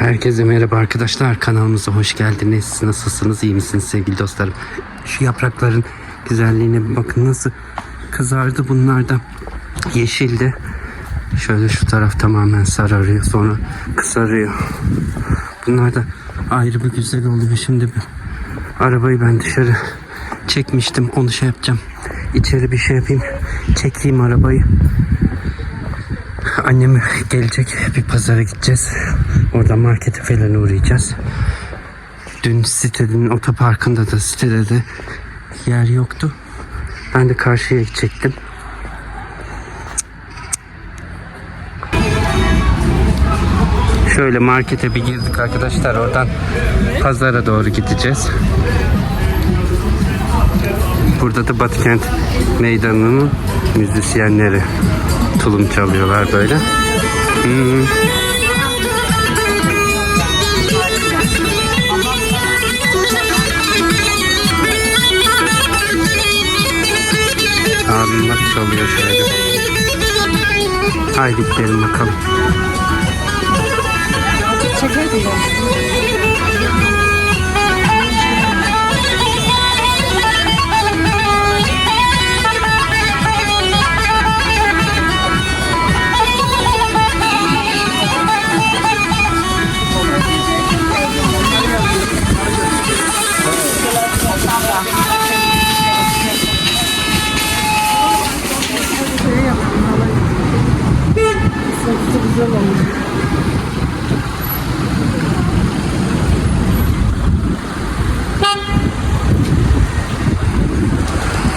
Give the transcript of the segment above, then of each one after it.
Herkese merhaba arkadaşlar. Kanalımıza hoş geldiniz. Nasılsınız? iyi misiniz sevgili dostlarım? Şu yaprakların güzelliğine bir bakın nasıl kızardı bunlar da yeşildi. Şöyle şu taraf tamamen sararıyor sonra kısarıyor. Bunlar da ayrı bir güzel oluyor. Şimdi bir arabayı ben dışarı çekmiştim. Onu şey yapacağım. İçeri bir şey yapayım. Çekeyim arabayı. Annem gelecek bir pazara gideceğiz. Orada markete falan uğrayacağız. Dün sitenin otoparkında da sitede de yer yoktu. Ben de karşıya gidecektim. Şöyle markete bir girdik arkadaşlar. Oradan pazara doğru gideceğiz. Burada da Batıkent Meydanı'nın müzisyenleri tulum çalıyorlar böyle. Hmm. Bak çalıyor şöyle. Haydi gidelim bakalım.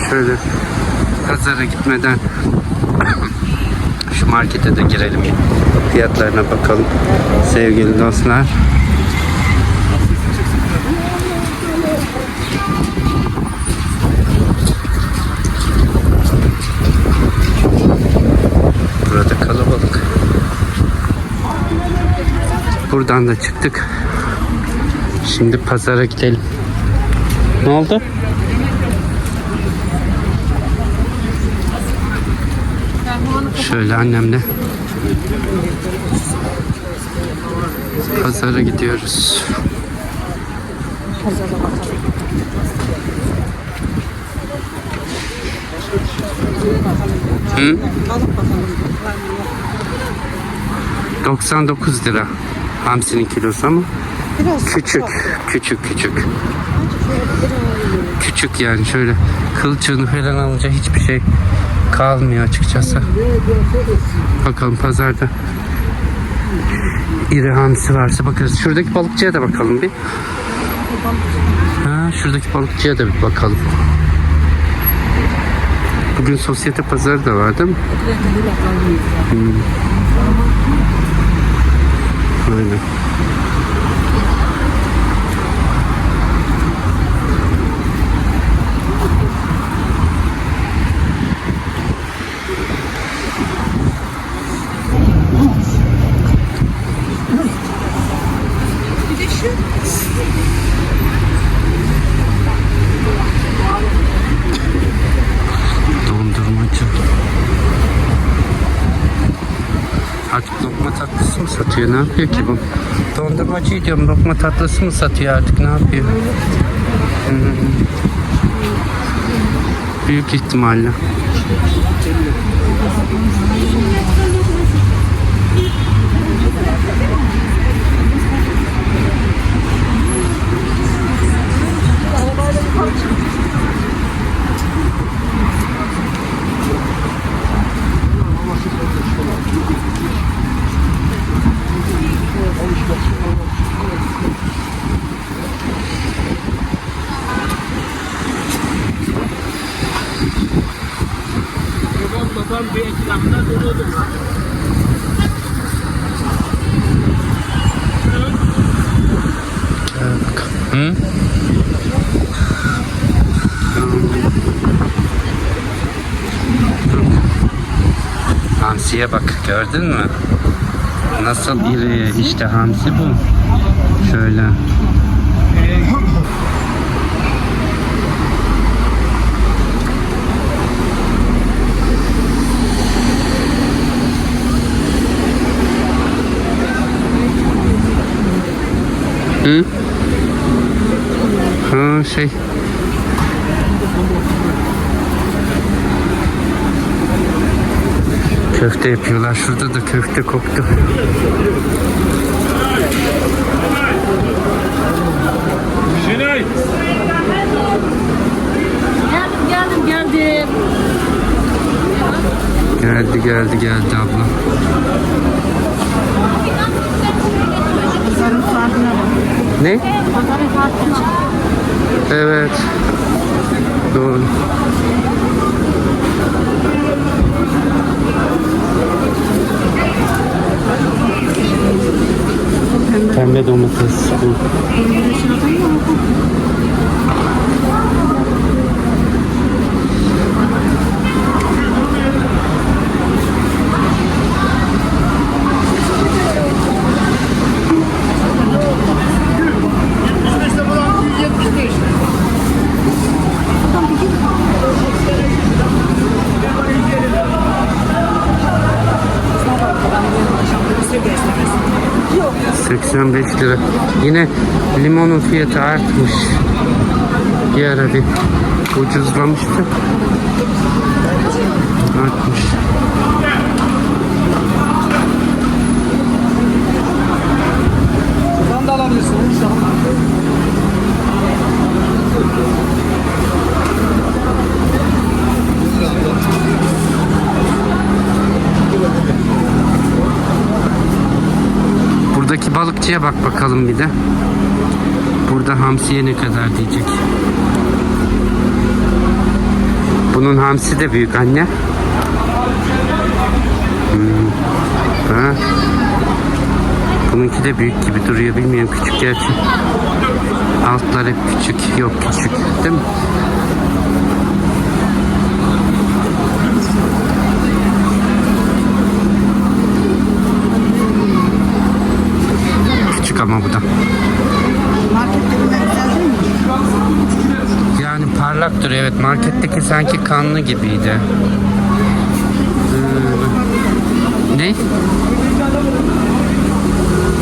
Şöyle pazara gitmeden şu markete de girelim. Fiyatlarına bakalım. Sevgili dostlar. Burada kalabalık. Buradan da çıktık. Şimdi pazara gidelim. Ne oldu? Şöyle annemle pazara gidiyoruz. Hı? 99 lira. Hamsinin kilosu ama Biraz küçük, küçük, küçük. Küçük yani şöyle kılçığını falan alınca hiçbir şey kalmıyor açıkçası. Bakalım pazarda iri hamsi varsa bakarız. Şuradaki balıkçıya da bakalım bir. Ha, şuradaki balıkçıya da bir bakalım. Bugün sosyete pazarı da var değil mi? Hmm. Aynen. Dondurmacı. Artık lokma tatlısı mı satıyor? Ne yapıyor ki bu? Dondurmacı diyorum. Lokma tatlısı mı satıyor artık? Ne yapıyor? Hmm. Büyük ihtimalle. Hı? Hamsiye bak gördün mü? Nasıl iri işte hamsi bu. Şöyle. Hı? Ha şey. Köfte yapıyorlar. Şurada da köfte koktu. Şenay. Geldim geldim geldim. Geldi geldi geldi abla. Ne? Evet. Doğru. Pembe domates. 85 lira. Yine limonun fiyatı artmış. Bir ara bir ucuzlamıştı. Artmış. Sen de alabilirsin. Balıkçıya bak bakalım bir de. Burada hamsiye ne kadar diyecek. Bunun hamsi de büyük anne. Hmm. Ha. Bununki de büyük gibi duruyor bilmiyorum küçük gerçi. Altlar hep küçük. Yok küçük değil mi? Küçük ama bu da. Yani parlak duruyor evet. Marketteki sanki kanlı gibiydi. Ee, ne?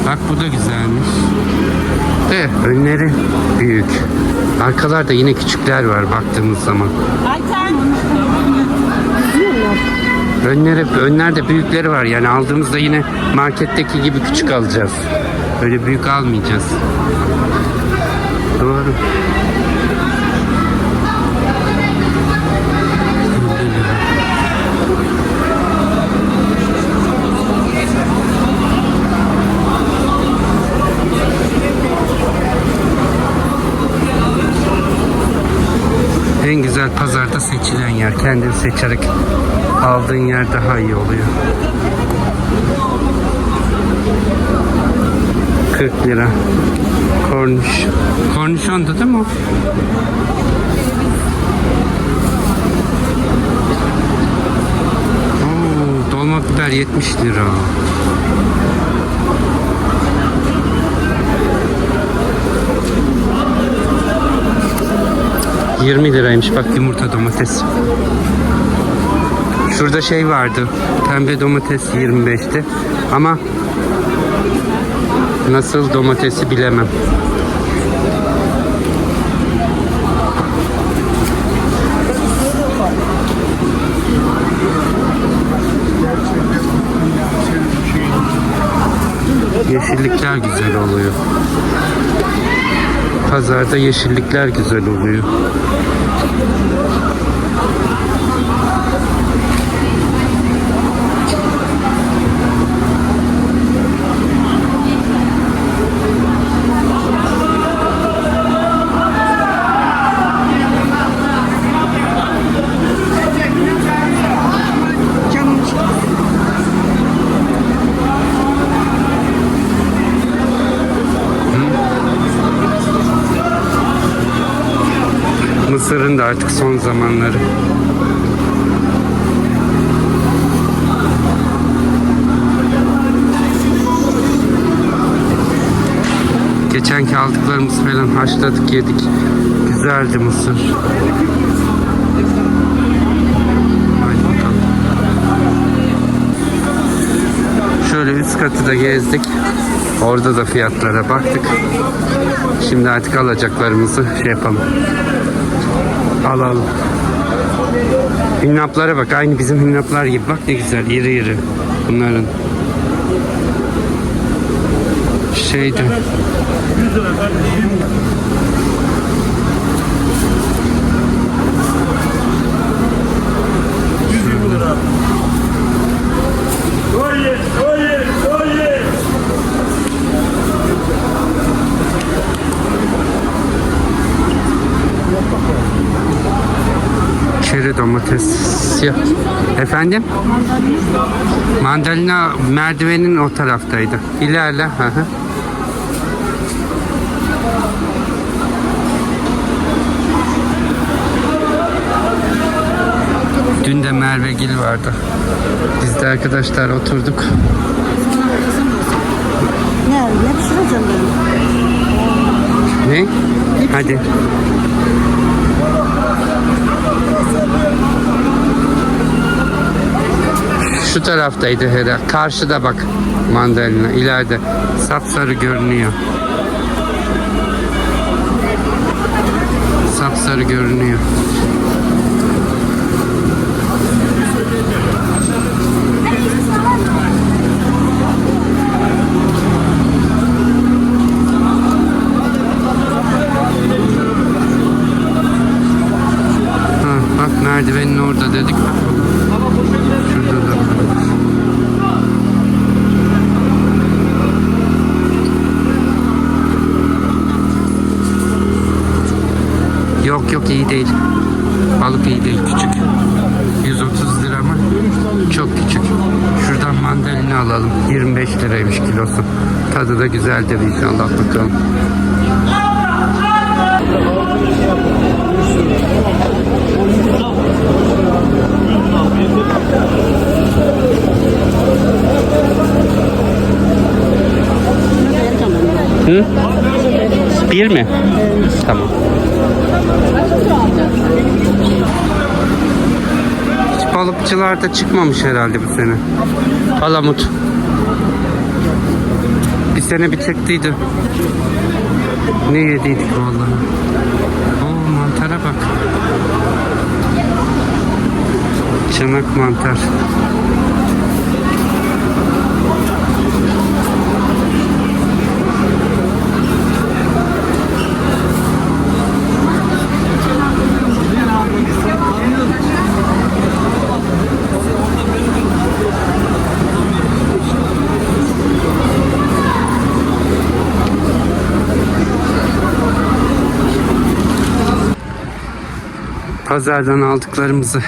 Bak bu da güzelmiş. De önleri büyük. Arkalarda yine küçükler var baktığımız zaman. Önleri, önlerde büyükleri var. Yani aldığımızda yine marketteki gibi küçük alacağız. Öyle büyük almayacağız. Doğru. En güzel pazarda seçilen yer. Kendin seçerek aldığın yer daha iyi oluyor. 40 lira. Korniş. Kornişon da değil mi? Oo, dolma biber 70 lira. ...20 liraymış bak yumurta domates. Şurada şey vardı. Pembe domates 25'ti. Ama nasıl domatesi bilemem. Yeşillikler güzel oluyor. Pazarda yeşillikler güzel oluyor. Mısır'ın artık son zamanları. Geçenki aldıklarımız falan haşladık yedik. Güzeldi mısır. Şöyle üst katı da gezdik. Orada da fiyatlara baktık. Şimdi artık alacaklarımızı şey yapalım. Alalım. Hünnaplara bak. Aynı bizim hünnaplar gibi. Bak ne güzel. iri iri. Bunların. Şeydi. 100 lira efendim. Yüz yirmi lira. Oye, oye, oye. Çeri domates. Siyah. Efendim? Mandalina merdivenin o taraftaydı. İlerle. Hı hı. Dün de Merve Gil vardı. Biz de arkadaşlar oturduk. Ne? Ne pişireceğim ben? Ne? Hadi. Şu taraftaydı Hera. Karşıda bak mandalina. ileride. Sapsarı görünüyor. Sapsarı görünüyor. Ha, bak merdivenin orada dedik. Şurada da. Yok yok iyi değil. Balık iyi değil küçük. 130 lira ama çok küçük. Şuradan mandalina alalım. 25 liraymış kilosu. Tadı da güzeldir inşallah bakalım. Hı? Bir mi? Tamam. Hiç balıkçılarda çıkmamış herhalde bu sene. Palamut. Bir sene bir çıktıydı. Ne yediydik vallahi. Oo mantara bak. Çanak mantar. Pazardan aldıklarımızı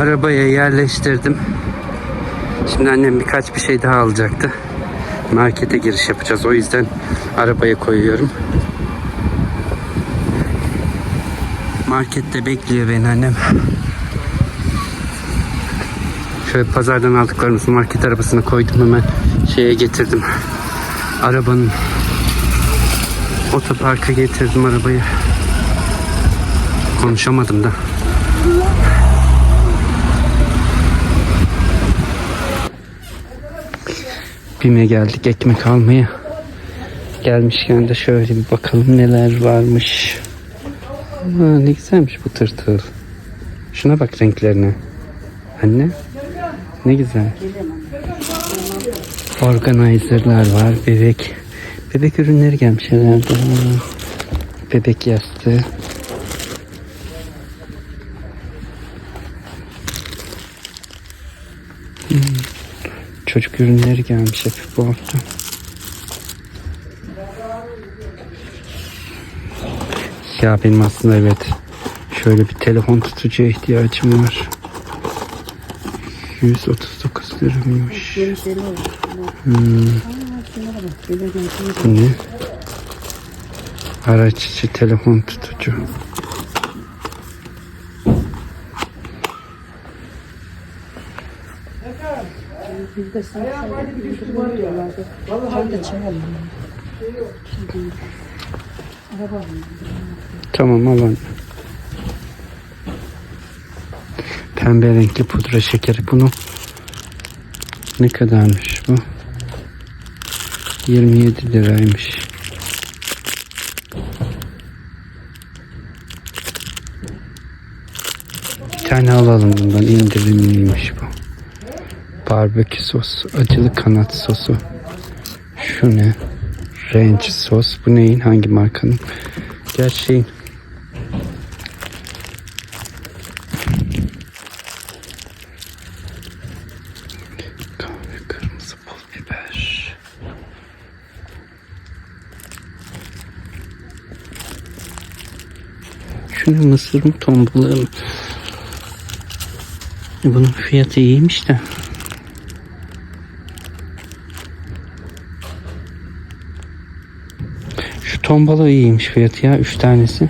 arabaya yerleştirdim. Şimdi annem birkaç bir şey daha alacaktı. Markete giriş yapacağız. O yüzden arabaya koyuyorum. Markette bekliyor beni annem. Şöyle pazardan aldıklarımızı market arabasına koydum hemen şeye getirdim. Arabanın otoparka getirdim arabayı. Konuşamadım da. Bime geldik ekmek almaya. Gelmişken de şöyle bir bakalım neler varmış. Ha, ne güzelmiş bu tırtıl. Şuna bak renklerine. Anne. Ne güzel. Organizer'lar var. Bebek. Bebek ürünleri gelmiş herhalde. Ha. Bebek yastığı. Çocuk ürünleri gelmiş hep bu hafta. Ya benim aslında evet şöyle bir telefon tutucuya ihtiyacım var. 139 liraymış. Hmm. Bu ne? Araç telefon tutucu. Tamam al anne. Pembe renkli pudra şekeri. Bunu ne kadarmış bu? 27 liraymış. Bir tane alalım bundan. İndirimliymiş bu. Barbekü sos, acılı kanat sosu. Şu ne? Ranch sos. Bu neyin? Hangi markanın? Gerçeğin. Şunun mısır mı mı? Bunun fiyatı iyiymiş de. Şu ton balığı iyiymiş fiyatı ya. Üç tanesi.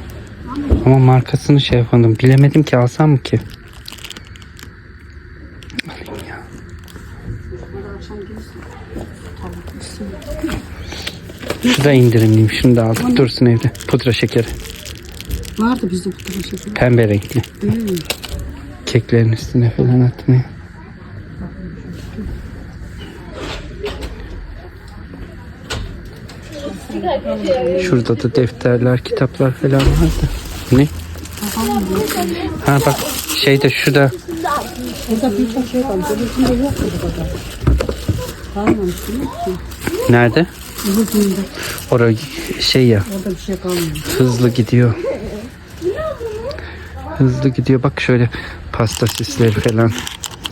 Ama markasını şey yapmadım. Bilemedim ki alsam mı ki? Alayım ya. Şu da indirimliymiş. Şunu da aldık. Dursun evde. Pudra şekeri. Vardı bizde bu tür şeker. Pembe renkli. Keklerin üstüne falan atmıyor. Şurada da defterler, kitaplar falan vardı. Ne? Ha bak şu da şey? Kalmamış değil mi? nerede? Orada şey ya hızlı gidiyor. Hızlı gidiyor. Bak şöyle pasta süsleri falan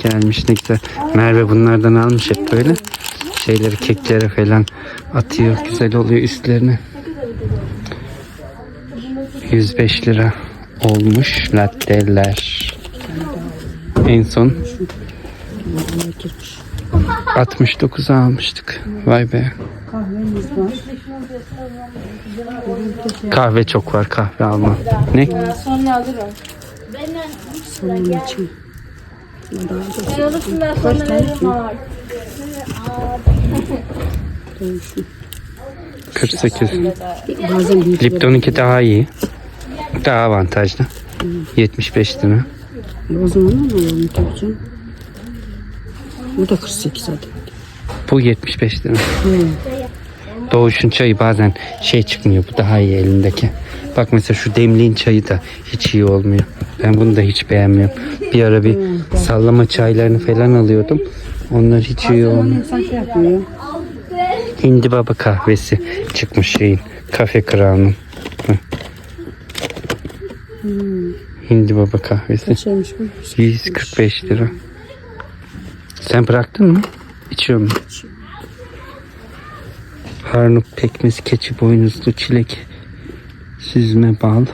gelmiş ne güzel. Merve bunlardan almış hep böyle. Şeyleri keklere falan atıyor. Güzel oluyor üstlerine. 105 lira olmuş latteler. En son 69'a almıştık. Vay be. Kahve çok var kahve alma. Ne? Sonra için. Ben odasından sonra veririm abi. Dönüşüm. 48. Bazen büyük Lipton'unki daha iyi. Daha avantajlı. 75 lira. O zaman ama tabii canım. Bu da 48 zaten. Bu 75 lira. Hmm. Doğuş'un çayı bazen şey çıkmıyor. Bu daha iyi elindeki. Bak mesela şu demliğin çayı da hiç iyi olmuyor. Ben bunu da hiç beğenmiyorum. Bir ara bir sallama çaylarını falan alıyordum. Onlar hiç iyi olmuyor. Şey. Hindi baba kahvesi çıkmış şeyin. Kafe kralının. Hı. Hindi baba kahvesi. Kaçaymış bu? 145 lira. Sen bıraktın mı? İçiyor musun? Harnup pekmez keçi boynuzlu çilek süzme bal.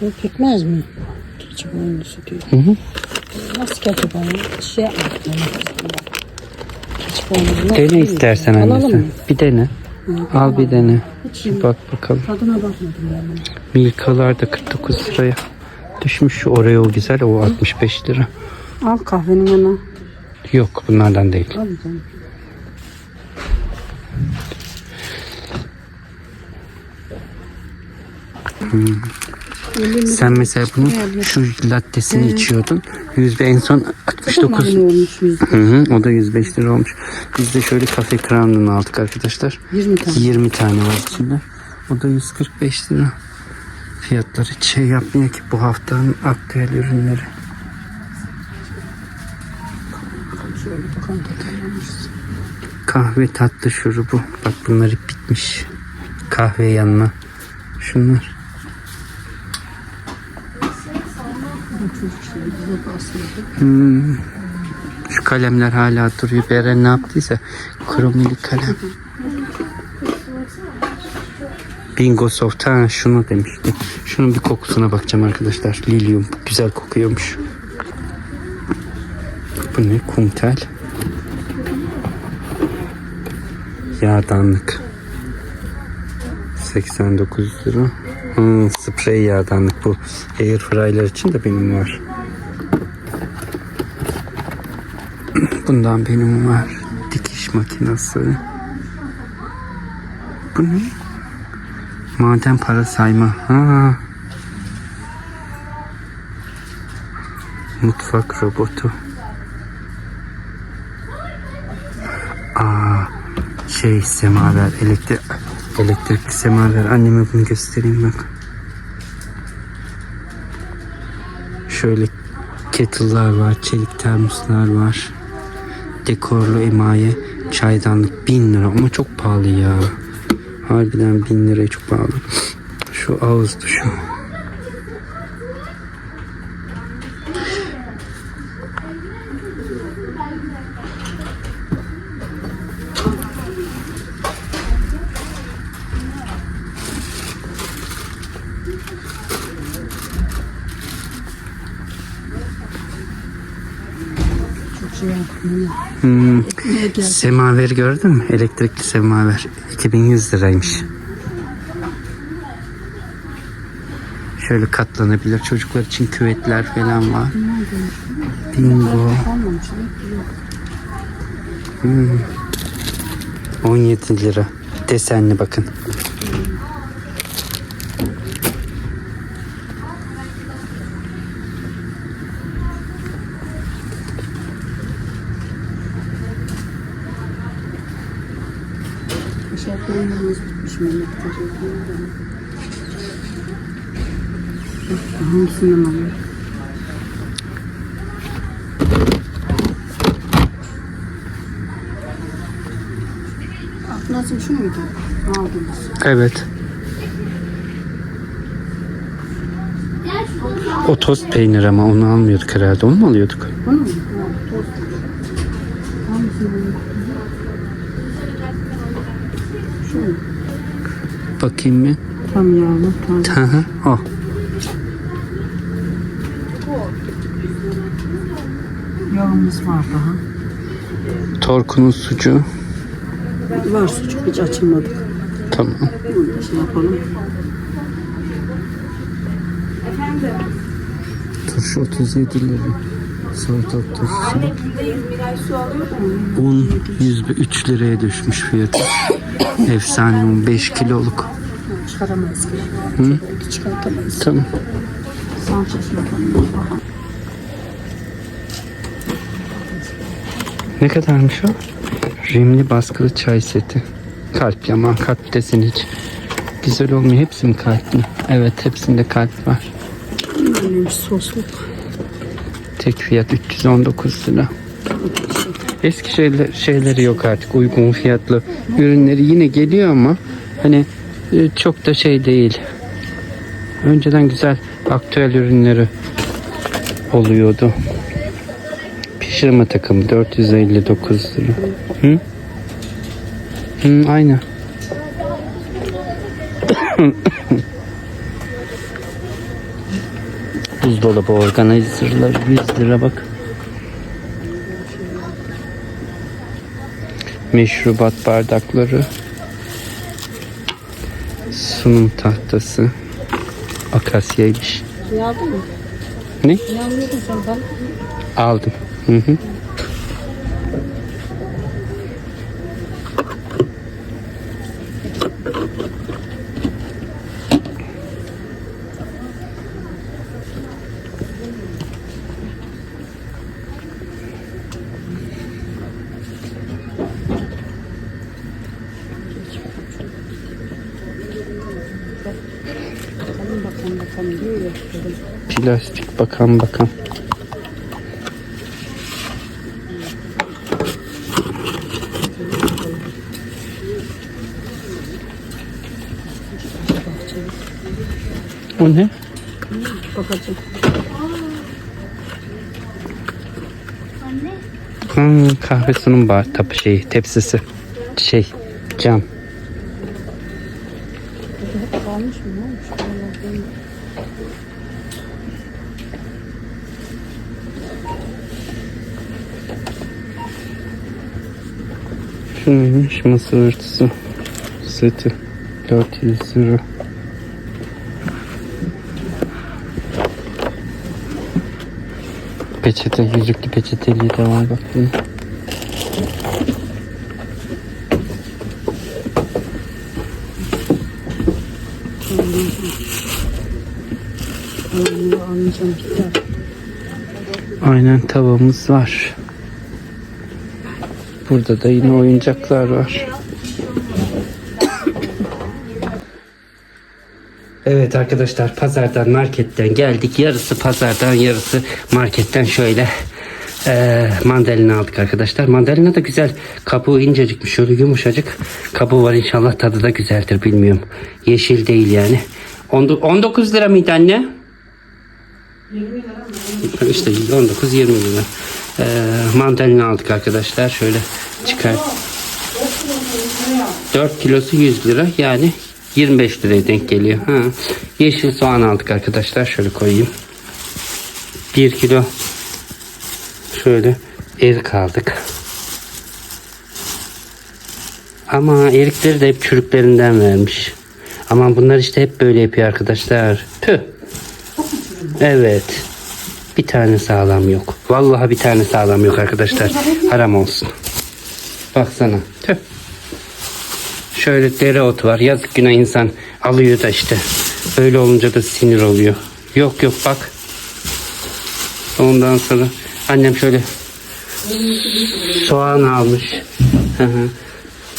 Bu pekmez mi? Keçi boynuzu diyor. Hı hı. Nasıl boynuzu? Hiç şey yapmadım. Dene istersen Alalım anne sen. mı? Bir dene. Al bir dene. Bir bak bakalım. Tadına bakmadım ben. Milkalar da 49 liraya. Düşmüş şu Oreo güzel o 65 lira. Al kahvenin yanına. Yok bunlardan değil. Al bir tane. Sen mesela bunun şu lattesini içiyordun. Yüzde en son 69. Marine olmuş yüz. Hı hı, o da 105 lira olmuş. Biz de şöyle kafe crown'unu aldık arkadaşlar. 20 tane. 20 tane var içinde. O da 145 lira. Fiyatları hiç şey yapmıyor ki bu haftanın aktüel ürünleri. Kahve tatlı şurubu. Bak bunlar bitmiş. Kahve yanına. Şunlar. Hmm. Şu kalemler hala duruyor. Beren ne yaptıysa kromili kalem. Bingo Soft ha şunu demişti. Şunun bir kokusuna bakacağım arkadaşlar. Lilium güzel kokuyormuş. Bu ne? Kumtel. Yağdanlık. 89 lira. Hmm, sprey yağdanlık bu. Air fryer'lar için de benim var. Bundan benim var. Dikiş makinesi. Bu ne? Maden para sayma. Ha. Mutfak robotu. Aa, şey semaver elektrik elektrikli semaver anneme bunu göstereyim bak. Şöyle kettle'lar var, çelik termoslar var. Dekorlu emaye çaydanlık 1000 lira ama çok pahalı ya. Harbiden 1000 liraya çok pahalı. Şu ağız duşu. Hmm, semaveri gördün mü? Elektrikli semaver. 2100 liraymış. Şöyle katlanabilir çocuklar için küvetler falan var. Bingo. Hmm. 17 lira. Desenli bakın. Bitmiş memlekte. Hangisinden alayım? Nasıl şu muydu? Aldınız. Evet. O tost peynir ama onu almıyorduk herhalde. Onu mu alıyorduk? Bunu mu? Tost. Hangisinden alayım? Şu mu? Bakayım mı? Tam yağlı, taze. Hı hı, o. Yağımız var daha. Torkunun sucuğu. Var sucuk hiç açılmadık. Tamam. Bunu da şey yapalım. Turşu 37 lira. Salatalık turşusu. Un 103 liraya düşmüş fiyatı. Efsane un 5 kiloluk. Çıkaramayız ki. Hı? Çıkartamayız. Tamam. Sanchez yapalım. Ne kadarmış o? Rimli baskılı çay seti. Kalp yaman kalp desin hiç. Güzel olmuyor. Hepsi mi kalpli? Evet hepsinde kalp var. Sosluk. Tek fiyat 319 lira. Eski şeyler, şeyleri yok artık uygun fiyatlı ürünleri yine geliyor ama hani e, çok da şey değil. Önceden güzel aktüel ürünleri oluyordu. Pişirme takımı 459 lira. Hı? Hı, aynı. Buzdolabı organizerları 100 lira bak. Meşrubat bardakları. Sunum tahtası. Akasyaymış. Aldın mı? Ne? Ne sen ben? Aldım. Hı hı. Bakalım bakalım bakalım diyor ya. Dedim. Plastik bakan bakan. O ne? Bakacağım. Hmm, kahve sunum bar tapı şeyi tepsisi. Şey cam. Kalmış mı? Ne olmuş? Vallahi ben- Şu neymiş? Mısır örtüsü. Seti. 400 lira. Peçete, yüzüklü peçeteliği de var bak bunun. Tamam, bunu almayacağım. Gider. Aynen tavamız var. Burada da yine oyuncaklar var. Evet arkadaşlar pazardan marketten geldik. Yarısı pazardan yarısı marketten şöyle e, mandalina aldık arkadaşlar. Mandalina da güzel. Kabuğu incecikmiş. Şöyle yumuşacık kabuğu var. inşallah tadı da güzeldir. Bilmiyorum. Yeşil değil yani. 19 lira mıydı anne? 20 lira mı? İşte 19-20 lira. Eee mandalina aldık arkadaşlar. Şöyle çıkar. 4 kilosu 100 lira yani 25 liraya denk geliyor. Ha. Yeşil soğan aldık arkadaşlar. Şöyle koyayım. 1 kilo şöyle erik aldık. Ama erikleri de hep çürüklerinden vermiş. Ama bunlar işte hep böyle yapıyor arkadaşlar. Tüh. Evet. Bir tane sağlam yok. Vallahi bir tane sağlam yok arkadaşlar. Haram olsun. Baksana. Tüh. Şöyle dereotu var. Yazık günah insan alıyor da işte. Öyle olunca da sinir oluyor. Yok yok bak. Ondan sonra annem şöyle soğan almış. Hı hı.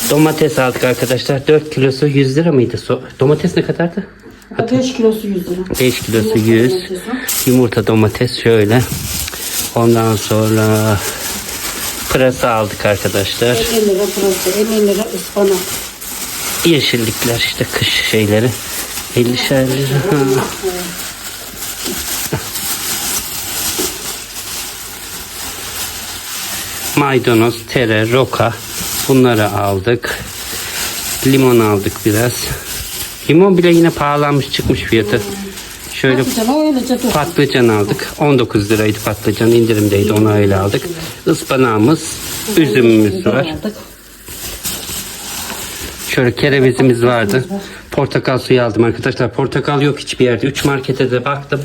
Domates aldık arkadaşlar. 4 kilosu 100 lira mıydı? So- domates ne kadardı? 5 kilosu 100 lira. 5 kilosu 100. Yumurta domates şöyle. Ondan sonra pırasa aldık arkadaşlar. 50 lira pırasa, 50 lira ıspanak. Yeşillikler işte kış şeyleri. 50'şer lira. Maydanoz, tere, roka bunları aldık. Limon aldık biraz. Limon bile yine pahalanmış çıkmış fiyatı. Şöyle Patlıcanı öylece dur. patlıcan aldık. 19 liraydı patlıcan indirimdeydi onu öyle aldık. Ispanağımız, üzümümüz var. Şöyle kerevizimiz vardı. Portakal suyu aldım arkadaşlar. Portakal yok hiçbir yerde. 3 markete de baktım.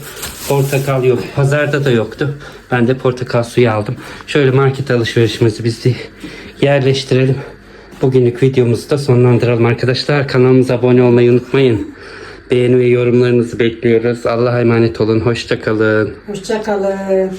Portakal yok. Pazarda da yoktu. Ben de portakal suyu aldım. Şöyle market alışverişimizi biz de yerleştirelim. Bugünlük videomuzu da sonlandıralım arkadaşlar. Kanalımıza abone olmayı unutmayın. Beğeni ve yorumlarınızı bekliyoruz. Allah'a emanet olun. Hoşçakalın. Hoşça kalın.